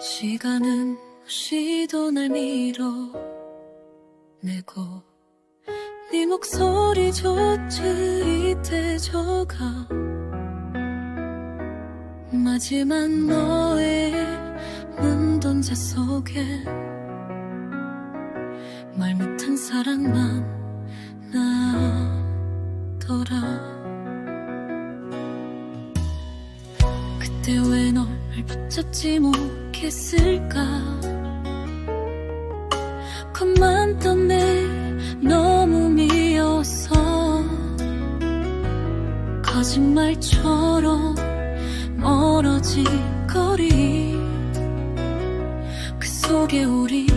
시간은 시도 날 밀어내고 네 목소리조차 이때져가 마지막 너의 눈동자 속에 말 못한 사랑만 나더라 그때 왜 널 붙잡지 못했을까? 겁만 떴네. 너무 미워서. 거짓말처럼 멀어진 거리. 그 속에 우리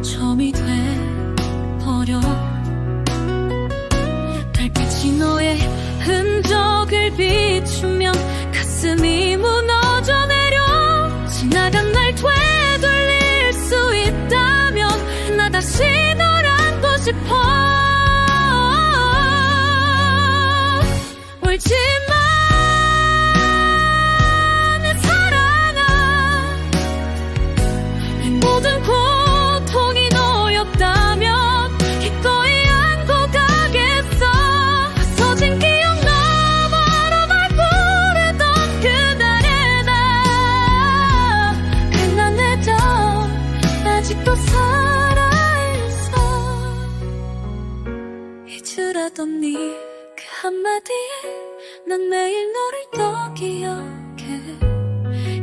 점이 돼버려 가슴이 무너져 내려. 지나간 날 되돌릴 수 있다면 나 다시 널 안고 싶어. 울지 모든 고통이 너였다 잊으라던 네그 한마디에 난 매일 너를 더 기억해.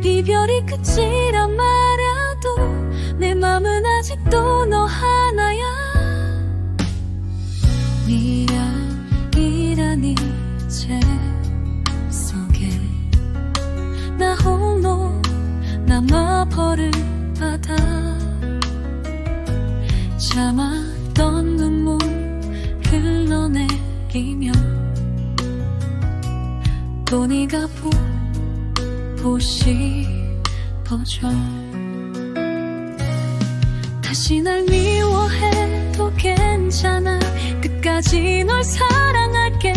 이별이 끝이라 말해도 내 맘은 아직도 너 하나야. 미련이란 이제 속에 나 홀로 남아 버릴 바다 참았던 흘러내리며 또 네가 보 보고 싶어져. 다시 날 미워해도 괜찮아. 끝까지 널 사랑할게.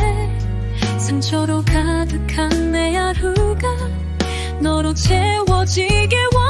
상처로 가득한 내 하루가 너로 채워지길 원해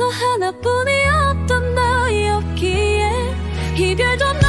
너 하나뿐이었던 너였기에 이별도